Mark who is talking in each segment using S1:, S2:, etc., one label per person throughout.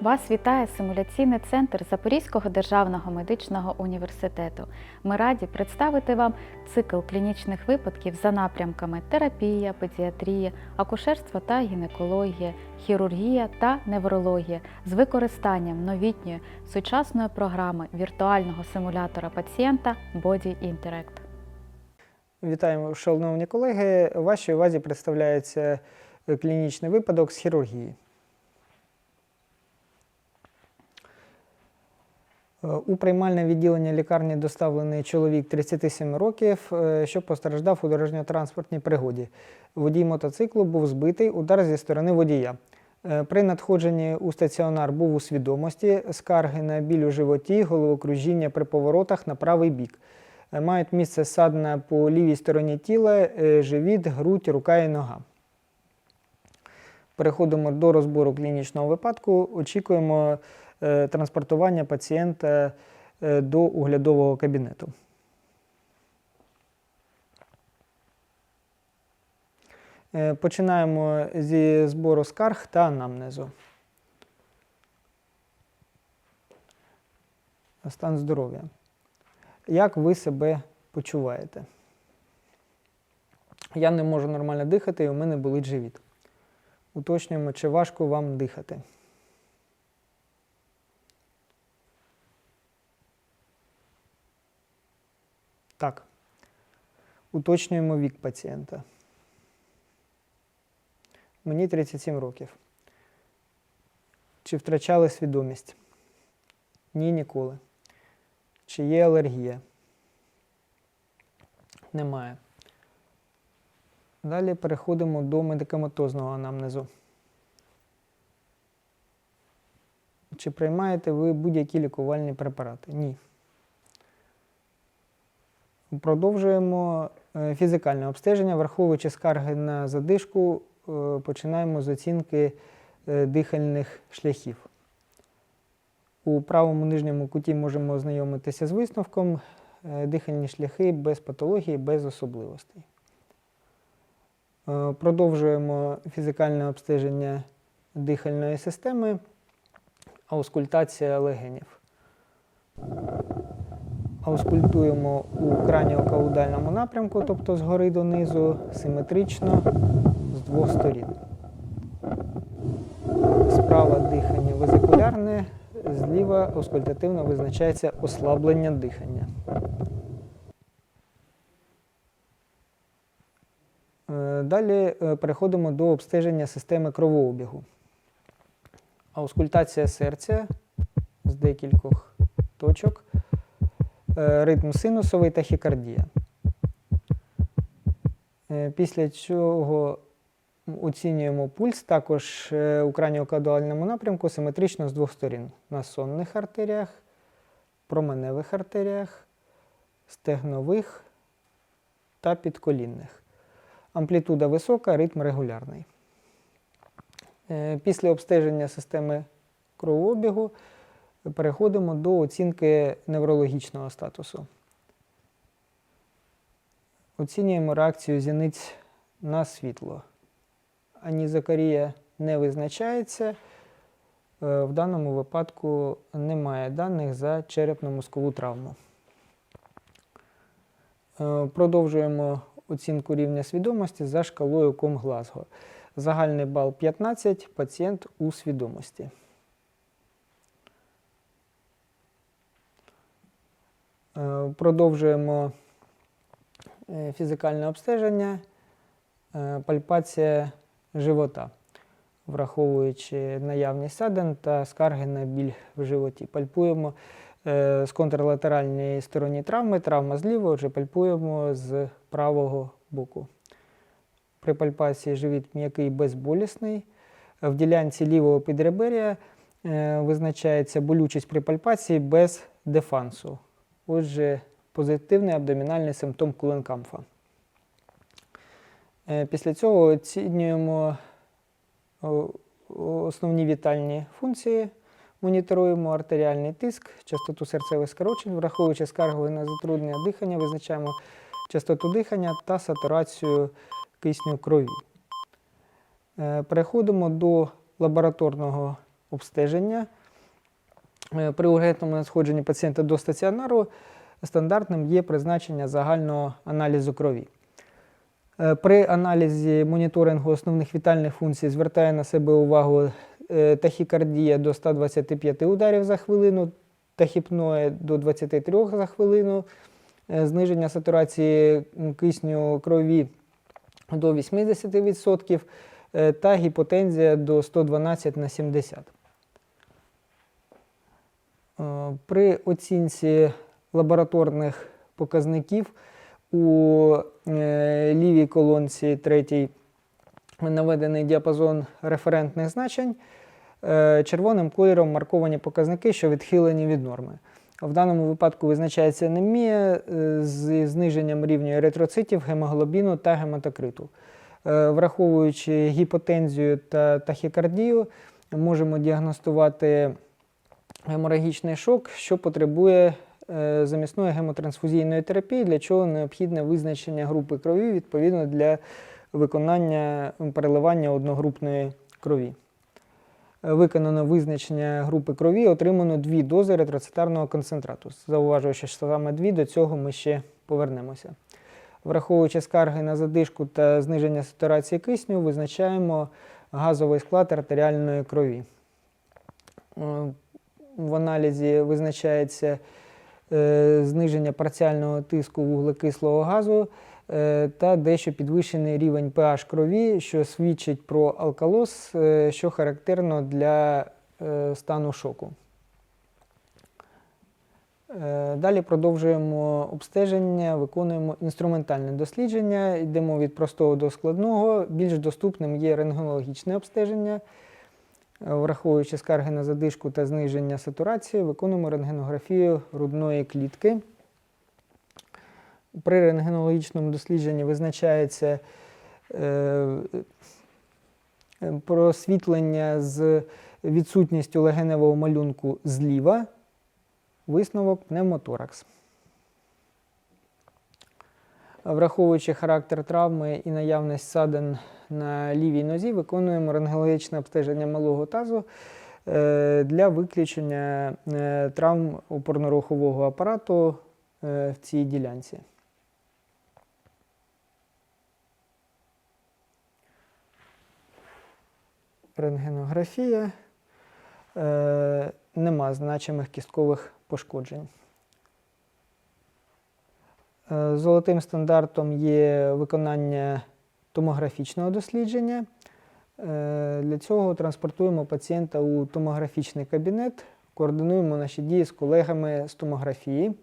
S1: Вас вітає симуляційний центр Запорізького державного медичного університету. Ми раді представити вам цикл клінічних випадків за напрямками терапія, педіатрія, акушерство та гінекологія, хірургія та неврологія з використанням новітньої сучасної програми віртуального симулятора пацієнта Body Interact.
S2: Вітаємо, шановні колеги. Вашій увазі представляється е, клінічний випадок з хірургії. У приймальне відділення лікарні доставлений чоловік 37 років, е, що постраждав у дорожньо-транспортній пригоді. Водій мотоциклу був збитий, удар зі сторони водія. Е, При надходженні у стаціонар був у свідомості, скарги на біль у животі, головокружіння при поворотах на правий бік. Е, Мають місце садна по лівій стороні тіла, живіт, грудь, рука і нога. Переходимо до розбору клінічного випадку. Очікуємо транспортування пацієнта е, до оглядового кабінету. Е, Починаємо зі збору скарг та анамнезу. Стан здоров'я. Як ви себе почуваєте? Я не можу нормально дихати, і у мене болить живіт. Уточнюємо, чи важко вам дихати. Так. Уточнюємо вік пацієнта. Мені 37 років. Чи втрачали свідомість? Ні, ніколи. Чи є алергія? Немає. Далі переходимо до медикаментозного анамнезу. Чи приймаєте ви будь-які лікувальні препарати? Ні. Продовжуємо е, фізикальне обстеження, враховуючи скарги на задишку, е, починаємо з оцінки е, дихальних шляхів. У правому нижньому куті можемо ознайомитися з висновком дихальні шляхи без патології, без особливостей. Продовжуємо фізикальне обстеження дихальної системи, аускультація легенів. Аускультуємо у краніокаудальному напрямку, тобто згори донизу, симетрично з двох сторін. Справа дихання везикулярне, зліва аускультативно визначається ослаблення дихання. Е, Далі е, переходимо до обстеження системи кровообігу. Аускультація серця з декількох точок, ритм синусовий тахікардія. Е, Після чого оцінюємо пульс також е, у краніокаудальному напрямку симетрично з двох сторін на сонних артеріях, променевих артеріях, стегнових та підколінних. Амплітуда висока, ритм регулярний. Е, Після обстеження системи кровообігу переходимо до оцінки неврологічного статусу. Оцінюємо реакцію зіниць на світло. Анізокарія не визначається. Е, В даному випадку немає даних за черепно-мозкову травму. Е, Продовжуємо оцінку рівня свідомості за шкалою Ком Глазго. Загальний бал 15, пацієнт у свідомості. Продовжуємо е, фізикальне обстеження, е, пальпація живота, враховуючи наявність садин та скарги на біль в животі. Пальпуємо е, з контрлатеральної сторони травми, травма зліва, отже пальпуємо з правого боку. При пальпації живіт м'який безболісний. В ділянці лівого підребер'я е, визначається болючість при пальпації без дефансу. Отже, позитивний абдомінальний симптом куленкамфа. Е, Після цього оцінюємо основні вітальні функції, моніторуємо артеріальний тиск, частоту серцевих скорочень, враховуючи скарги на затруднення дихання, визначаємо частоту дихання та сатурацію кисню крові. Е, Переходимо до лабораторного обстеження. Е, При ургентному надходженні пацієнта до стаціонару стандартним є призначення загального аналізу крові. Е, При аналізі моніторингу основних вітальних функцій звертає на себе увагу е, тахікардія до 125 ударів за хвилину, тахіпноє до 23 за хвилину, зниження сатурації кисню крові до 80% е, та гіпотензія до 112 на 70. Е, При оцінці лабораторних показників у е, лівій колонці третій наведений діапазон референтних значень. Е, Червоним кольором марковані показники, що відхилені від норми. В даному випадку визначається анемія з зниженням рівня еритроцитів, гемоглобіну та гематокриту. Враховуючи гіпотензію та тахікардію, можемо діагностувати геморагічний шок, що потребує е, замісної гемотрансфузійної терапії, для чого необхідне визначення групи крові відповідно для виконання переливання одногрупної крові. Е, Виконано визначення групи крові, отримано дві дози ретроцитарного концентрату. Зауважую, що саме дві, до цього ми ще повернемося. Враховуючи скарги на задишку та зниження сатурації кисню, визначаємо газовий склад артеріальної крові. В аналізі визначається е, зниження парціального тиску вуглекислого газу е, та дещо підвищений рівень pH крові, що свідчить про алкалоз, е, що характерно для стану шоку. Далі продовжуємо обстеження, виконуємо інструментальне дослідження, йдемо від простого до складного. Більш доступним є рентгенологічне обстеження. Враховуючи скарги на задишку та зниження сатурації, виконуємо рентгенографію грудної клітки. При рентгенологічному дослідженні визначається е, просвітлення з відсутністю легеневого малюнку зліва, висновок пневмоторакс. Враховуючи характер травми і наявність садин на лівій нозі, виконуємо рентгенологічне обстеження малого тазу е, для виключення е, травм опорно-рухового апарату е, в цій ділянці. Рентгенографія. Нема значимих кісткових пошкоджень. Е, Золотим стандартом є виконання томографічного дослідження. Е, Для цього транспортуємо пацієнта у томографічний кабінет, координуємо наші дії з колегами з томографії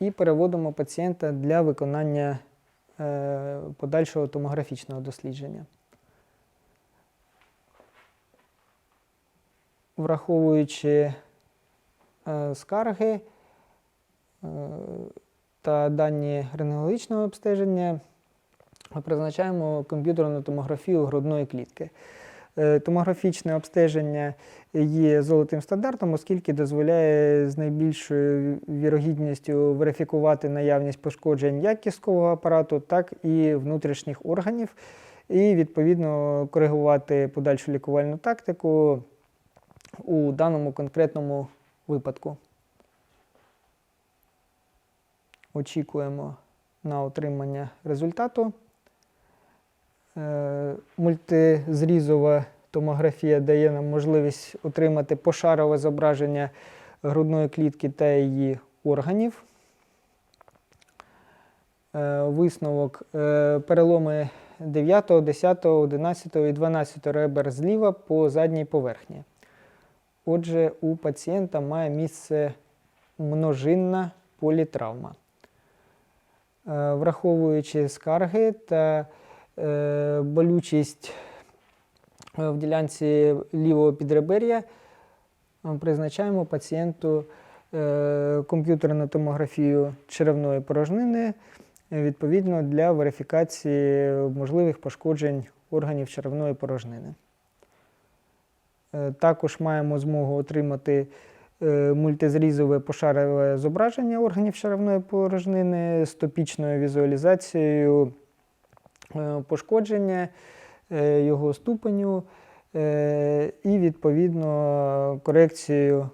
S2: і переводимо пацієнта для виконання е, подальшого томографічного дослідження. Враховуючи скарги, та дані рентгенологічного обстеження ми призначаємо комп'ютерну томографію грудної клітки. Е, Томографічне обстеження є золотим стандартом, оскільки дозволяє з найбільшою вірогідністю верифікувати наявність пошкоджень як кісткового апарату, так і внутрішніх органів, і відповідно коригувати подальшу лікувальну тактику у даному конкретному випадку. Очікуємо на отримання результату. Е, Мультизрізова томографія дає нам можливість отримати пошарове зображення грудної клітки та її органів. Е, Висновок е, переломи 9, 10, 11 і 12 ребер зліва по задній поверхні. Отже, у пацієнта має місце множинна політравма. Е, Враховуючи скарги та е, болючість е, в ділянці лівого підребер'я, призначаємо пацієнту комп'ютерну томографію черевної порожнини відповідно для верифікації можливих пошкоджень органів черевної порожнини. Також маємо змогу отримати мультизрізове пошарове зображення органів черевної порожнини з топічною візуалізацією е, пошкодження, е, його ступеню е, і відповідно корекцію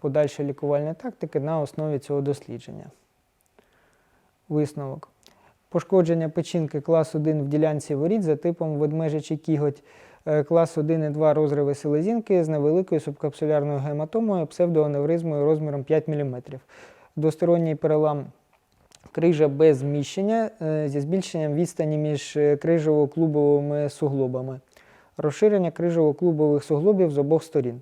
S2: подальшої лікувальної тактики на основі цього дослідження. Висновок. Пошкодження печінки клас 1 в ділянці воріт за типом ведмежичий кіготь, е, клас 1 і 2 розриви селезінки з невеликою субкапсулярною гематомою, псевдоаневризмою розміром 5 мм. Двосторонній перелам крижа без зміщення е, зі збільшенням відстані між е, крижово-клубовими суглобами. Розширення крижово-клубових суглобів з обох сторін.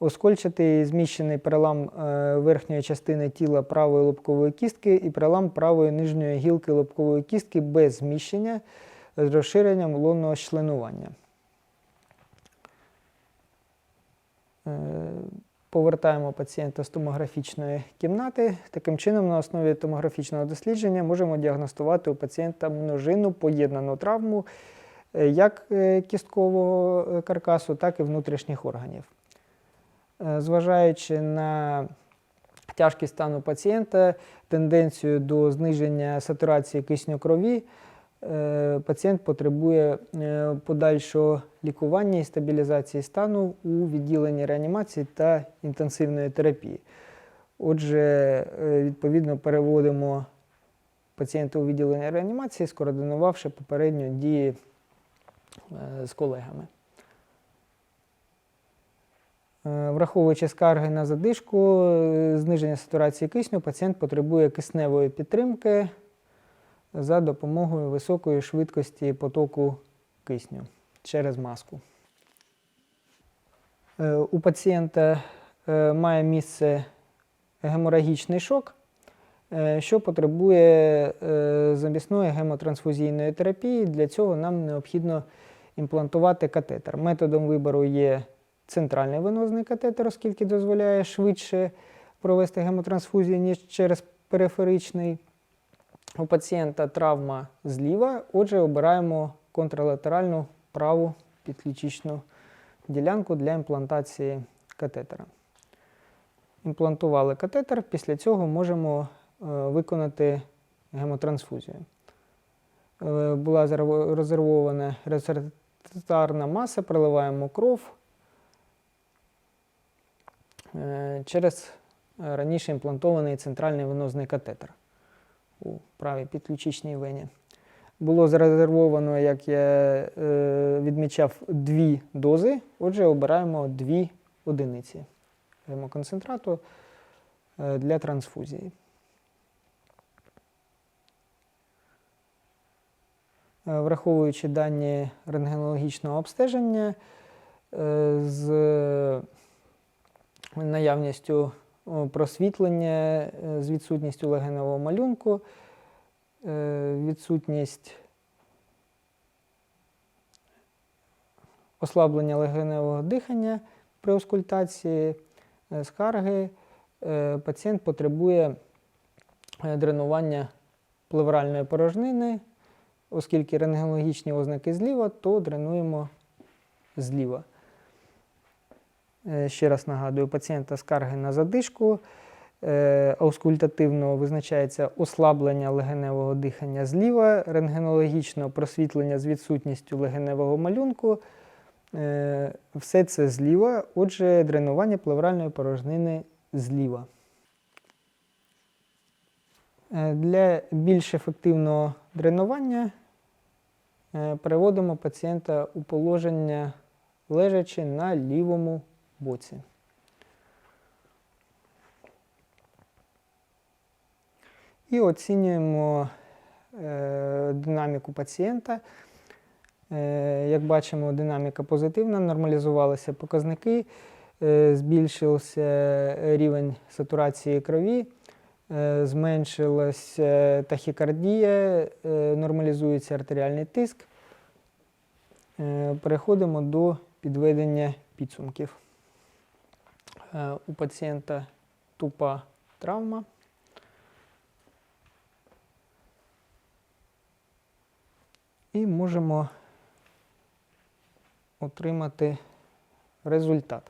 S2: Оскольчатий зміщений перелам е, верхньої частини тіла правої лобкової кістки і перелам правої нижньої гілки лобкової кістки без зміщення з розширенням лонного членування. Е, Повертаємо пацієнта з томографічної кімнати. Таким чином, на основі томографічного дослідження можемо діагностувати у пацієнта множинну поєднану травму е, як е, кісткового е, каркасу, так і внутрішніх органів. Е, Зважаючи на тяжкість стану пацієнта, тенденцію до зниження сатурації кисню крові, е, пацієнт потребує е, подальшого лікування і стабілізації стану у відділенні реанімації та інтенсивної терапії. Отже, е, відповідно переводимо пацієнта у відділення реанімації, скоординувавши попередньо дії е, з колегами. Е, Враховуючи скарги на задишку, е, зниження сатурації кисню, пацієнт потребує кисневої підтримки за допомогою високої швидкості потоку кисню через маску. Е, У пацієнта е, має місце геморагічний шок, е, що потребує замісної гемотрансфузійної терапії. Для цього нам необхідно імплантувати катетер. Методом вибору є центральний венозний катетер, оскільки дозволяє швидше провести гемотрансфузію, ніж через периферичний. У пацієнта травма зліва, отже, обираємо контралатеральну праву підключичну ділянку для імплантації катетера. Імплантували катетер, після цього можемо е, виконати гемотрансфузію. Е, була зарво- резервована маса, проливаємо кров е, через раніше імплантований центральний венозний катетер у правій підключичній вені. Було зарезервовано, як я е, відмічав, дві дози. Отже, обираємо дві одиниці гемоконцентрату е, для трансфузії. Е, Враховуючи дані рентгенологічного обстеження е, з наявністю просвітлення, е, з відсутністю легеневого малюнку, е, відсутність ослаблення легеневого дихання при оскультації, е, скарги, пацієнт потребує дренування плевральної порожнини. Оскільки рентгенологічні ознаки зліва, то дренуємо зліва. Е, Ще раз нагадую, пацієнта скарги на задишку. Е, Аускультативно визначається ослаблення легеневого дихання зліва, рентгенологічно просвітлення з відсутністю легеневого малюнку. Е, Все це зліва, отже, дренування плевральної порожнини зліва. Для більш ефективного дренування переводимо пацієнта у положення лежачи на лівому боці. І оцінюємо е, динаміку пацієнта. Е, як бачимо, динаміка позитивна, нормалізувалися показники, е, збільшився рівень сатурації крові, е, зменшилася тахікардія, е, нормалізується артеріальний тиск. Е, Переходимо до підведення підсумків. Е, У пацієнта тупа травма. І можемо отримати результат.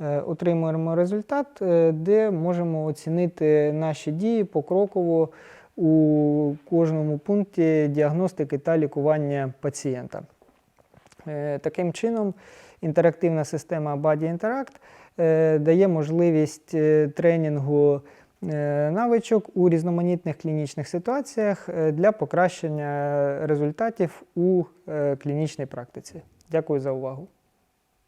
S2: Е, Отримуємо результат, е, де можемо оцінити наші дії покроково у кожному пункті діагностики та лікування пацієнта. Таким чином, інтерактивна система Body Interact дає можливість е, тренінгу е, навичок у різноманітних клінічних ситуаціях е, для покращення результатів у е, клінічній практиці. Дякую за увагу.